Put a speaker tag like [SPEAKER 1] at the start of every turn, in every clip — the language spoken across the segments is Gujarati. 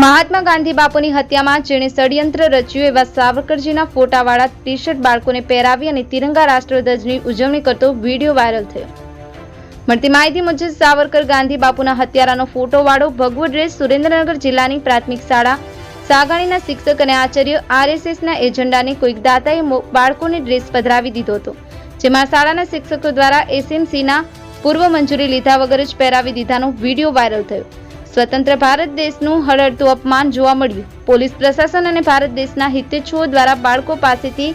[SPEAKER 1] મહાત્મા ગાંધી બાપુની હત્યામાં જેણે ષડયંત્ર રચ્યું એવા સાવરકરજીના ફોટાવાળા ટી શર્ટ બાળકોને પહેરાવી અને તિરંગા રાષ્ટ્રધ્વજની ઉજવણી કરતો વીડિયો વાયરલ થયો. મળતી માહિતી મુજબ સાવરકર ગાંધી બાપુના હત્યારાનો ફોટોવાળો ભગવો ડ્રેસ સુરેન્દ્રનગર જિલ્લાની પ્રાથમિક શાળા સાગાણીના શિક્ષક અને આચાર્ય આરએસએસના એજન્ડાને કોઈક દાતાએ બાળકોને ડ્રેસ પધરાવી દીધો હતો, જેમાં શાળાના શિક્ષકો દ્વારા એસએમસીના પૂર્વ મંજૂરી લીધા વગર જ પહેરાવી દીધાનો વીડિયો વાયરલ થયો. સ્વતંત્ર ભારત દેશનું હળહળતું અપમાન જોવા મળ્યું. પોલીસ પ્રશાસન અને ભારત દેશના હિતેચ્છુઓ દ્વારા બાળકો પાસેથી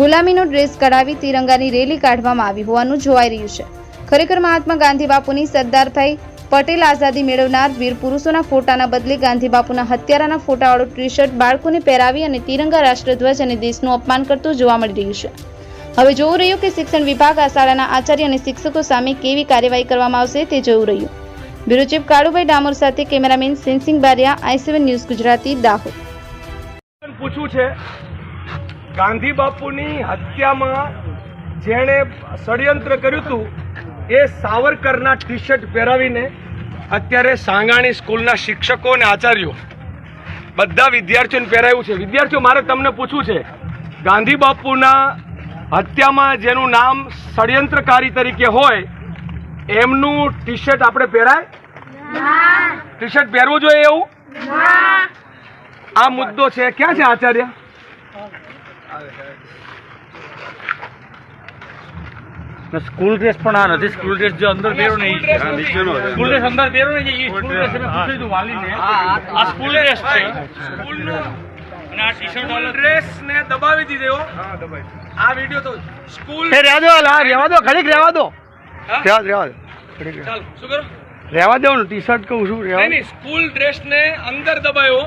[SPEAKER 1] ગુલામીનો ડ્રેસ કઢાવી તિરંગાની રેલી કાઢવામાં આવી હોવાનું જોવાઈ રહ્યું છે. ખરેખર મહાત્મા ગાંધી બાપુની સરદારભાઈ પટેલ આઝાદી મેળવનાર વીર પુરુષોના ફોટાના બદલે ગાંધી બાપુના હત્યારાના ફોટાવાળો ટી શર્ટ બાળકોને પહેરાવી અને તિરંગા રાષ્ટ્રધ્વજ અને દેશનું અપમાન કરતું જોવા મળી રહ્યું છે. હવે જોવું રહ્યું કે શિક્ષણ વિભાગ, આ શાળાના આચાર્ય અને શિક્ષકો સામે કેવી કાર્યવાહી કરવામાં આવશે તે જોવું રહ્યું. બ્યુરો ચીફ કાળુભાઈ ડામોર સાથે cameraman Sensing Bariya, I seven news Gujarati, Dahod.
[SPEAKER 2] પૂછ્યું છે, ગાંધી બાપુની હત્યામાં જેણે ષડયંત્ર કર્યું હતું, એ સાવરકરના ટી શર્ટ પહેરાવીને અત્યારે સાંગાણી સ્કૂલના શિક્ષકો અને આચાર્યો બધા વિદ્યાર્થીઓને પહેરાવ્યું છે. વિદ્યાર્થીઓ, મારે તમને પૂછવું છે, ગાંધી બાપુના હત્યામાં જેનું નામ ષડયંત્રકારી તરીકે હોય એમનું ટી શર્ટ આપણે પહેરાય? ટી શર્ટ પહેરવું જોઈએ એવું? આ મુદ્દો છે. ક્યાં છે આચાર્ય?
[SPEAKER 3] સ્કૂલ ડ્રેસ પણ આ નથી. સ્કૂલ ડ્રેસ જો અંદર પહેરો ને
[SPEAKER 2] સ્કૂલ ડ્રેસ
[SPEAKER 3] અંદર પહેરો ને ઈ સ્કૂલ ડ્રેસ મેં પૂછ્યું હતું વાલીને. આ સ્કૂલ ડ્રેસ છે.
[SPEAKER 2] સ્કૂલનો
[SPEAKER 3] અને આ ટી શર્ટ
[SPEAKER 2] ડ્રેસ ને દબાવી દીધો. આ વિડિયો તો સ્કૂલ
[SPEAKER 4] રહેવા દો રહેવા દો ઘડીક રહેવા દો? રહેવા રહેવા.
[SPEAKER 2] ચાલ શું કરો?
[SPEAKER 4] રહેવા દો ને ટી શર્ટ કહું છું રહેવા
[SPEAKER 2] નહીં નહીં સ્કૂલ ડ્રેસ ને અંદર દબાયો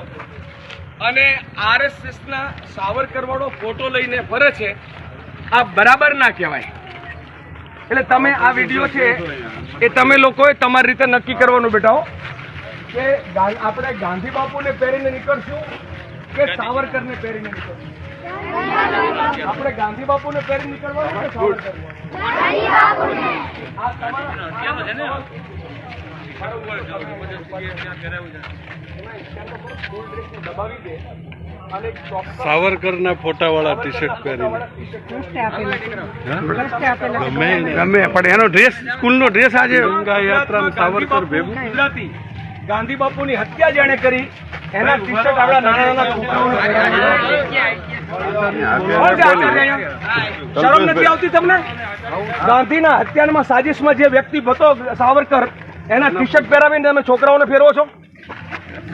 [SPEAKER 2] અને આરએસએસ ના સાવરકર વાળો ફોટો લઈને ફરે છે. આ બરાબર ના કહેવાય. એટલે તમે આ વીડિયો છે એ તમે લોકોએ તમારી રીતે નક્કી કરવાનું બેટાઓ કે આપણે ગાંધી બાપુને પહેરીને નીકળશું કે સાવરકરને પહેરીને નીકળશું? આપણે ગાંધી બાપુને પહેરી નીકળવાનું સાવરકરને?
[SPEAKER 3] ને
[SPEAKER 5] સાવરકરના ફોટાવાળા ટી શર્ટ પહેરી ગમે
[SPEAKER 4] પણ એનો ડ્રેસ સ્કૂલનો ડ્રેસ આજે
[SPEAKER 5] ગંગા યાત્રા ને સાવરકર ભેગું.
[SPEAKER 2] ગુજરાતી. ગાંધી બાપુની હત્યા જેણે કરી એના ટી શર્ટ આપણા નાના નાના શરમ નથી આવતી તમને? ગાંધીના હત્યામાં સાજિશમાં જે વ્યક્તિ હતો સાવરકર એના ટી શર્ટ પહેરાવીને તમે છોકરાઓને ફેરવો છો?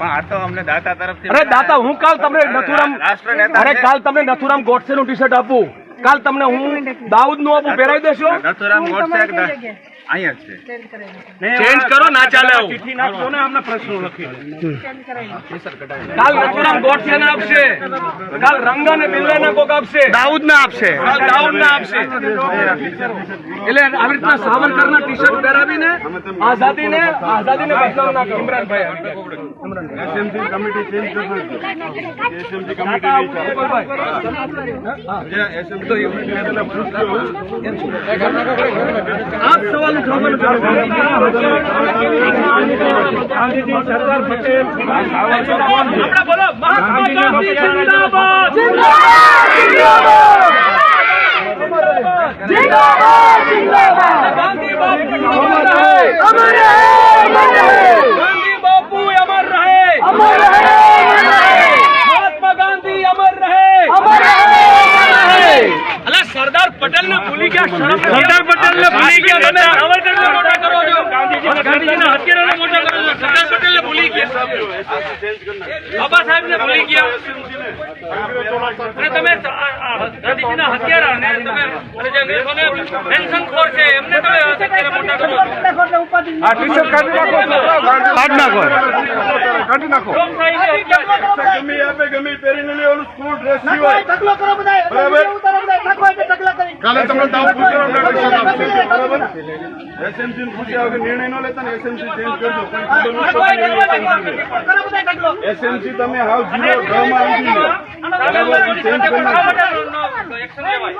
[SPEAKER 3] આ તો અમને દાતા તરફથી
[SPEAKER 2] અરે દાતા હું કાલ તમને નથુરામ અરે કાલ તમને નથુરામ ગોડસે નું ટી શર્ટ આપું. કાલ તમને હું દાઉદનું આપું પહેરાવી દેશો.
[SPEAKER 3] નથુરામ ગોડસે
[SPEAKER 2] ચેન્જ કરો ના ચાલે આવું.
[SPEAKER 3] ચિઠ્ઠી નાખો ને અમને પ્રશ્નો લખી
[SPEAKER 2] કાલ નથુરામ ગોડસે છે આપશે. કાલ રંગા ને બિલ્લે ને કોક આપશે.
[SPEAKER 4] દાઉદ ના આપશે.
[SPEAKER 2] કાલ દાઉદ ને આપશે. એટલે આવી રીતના સાવરકર ના ટી શર્ટ પહેરાવીને આઝાદી ને આઝાદી ને બદલાવ ના કરો. ઇમરાનભાઈ
[SPEAKER 5] એસએમસી કમિટી ચેન્જ કરી એસએમસી કમિટી
[SPEAKER 2] આ જ સવાલ ઉઠાવવાનો છે. ગાંધીજી સરદાર પટેલ આપણે બોલો મહાત્મા ગાંધી જિંદાબાદ ગાંધી બાપુ અમર રહે ગાંધી બાપુ અમર રહે મહાત્મા ગાંધી અમર રહે અલા સરદાર પટેલ ને ભૂલી ગયા સરદાર પટેલ ને ભૂલી ગયા તમે સાવરકર ને મોટા કરો છો. ગાંધીજીના હત્યારાને મોટા કરો છો. સરદાર પટેલ ને ભૂલી ગયા. બાબા સાહેબ ને ભૂલી ગયા. અને તમે ગાંધીજી ના હત્યારા ને તમે જે જે પેન્શન પેન્શનખોર છે એમને તમે હત્યારા મોટા કરો છો.
[SPEAKER 4] કાઢી નાખો કાઢી નાખો કાઢી નાખો
[SPEAKER 2] લોકશાહીની હત્યા છે.
[SPEAKER 5] ગમે પહેરીને લેવાનું સ્કૂલ ડ્રેસ સિવાય
[SPEAKER 6] ટકલો કરો બધા
[SPEAKER 5] બરાબર. કાલે તમે દાવ પૂછો
[SPEAKER 2] બરાબર એસએમસી ને પૂછ્યા કે નિર્ણય ન લેતા ને એસએમસી ચેન્જ કરજો કોઈ એસએમસી તમે હાવ ઝીરો ડ્રમાં આવી ગયો બરાબર ચેન્જ કરી નાખો
[SPEAKER 6] એક્શન લેવાય